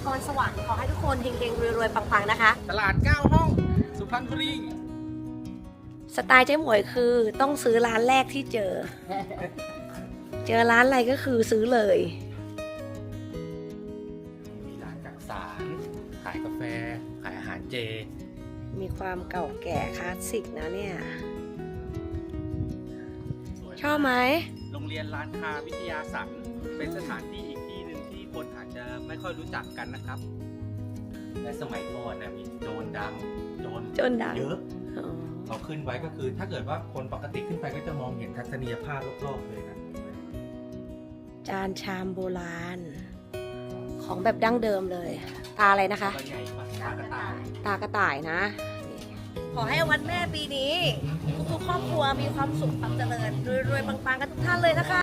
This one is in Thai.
งกรสวรรค์ขอให้ทุกคนเฮงๆรวยๆปังๆนะคะ ตลาดเก้าห้อง สุพรรณบุรี สไตล์เจ๊หมวยคือต้องซื้อร้านแรกที่เจอ เจอร้านอะไรก็คือซื้อเลย มีร้านจักสารขายกาแฟ ขายอาหารเจ มีความเก่าแก่คลาสสิกนะเนี่ยสวยชอบไหม โรงเรียนร้านค้าวิทยาสันเป็นสถานที่ ค่อยรู้จักกันนะครับ และสมัยก่อนนะมีโจรดังโจรโจรดังเยอะอ๋อเขาขึ้นไว้ก็คือ ถ้าเกิดว่าคนปกติขึ้นไปก็จะมองเห็นทัศนียภาพรอบๆเลยนะจานชามโบราณ ของแบบดั้งเดิมเลย ตาอะไรนะคะก็ใหญ่กว่าตากระต่ายตากระต่ายนะ ขอให้วันแม่ปีนี้ ทุกๆครอบครัวมีความสุขความเจริญรวยๆปังๆกันทุกท่านเลยนะคะ